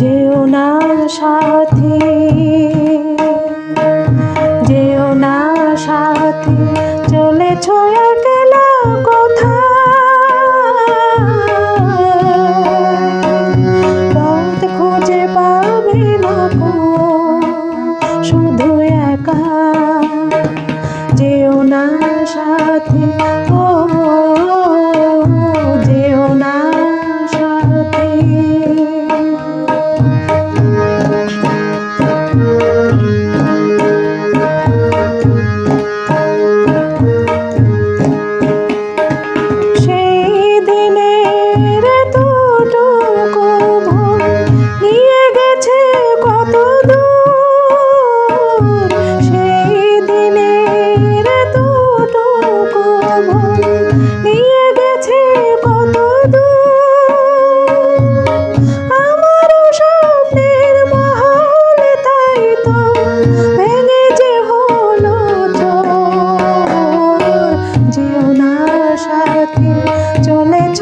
যেও সাথী যেও সাথী চলেছ একলা কোথা পথ খুঁজে পাবে না শুধু একা। সাথে সাথে চলেছ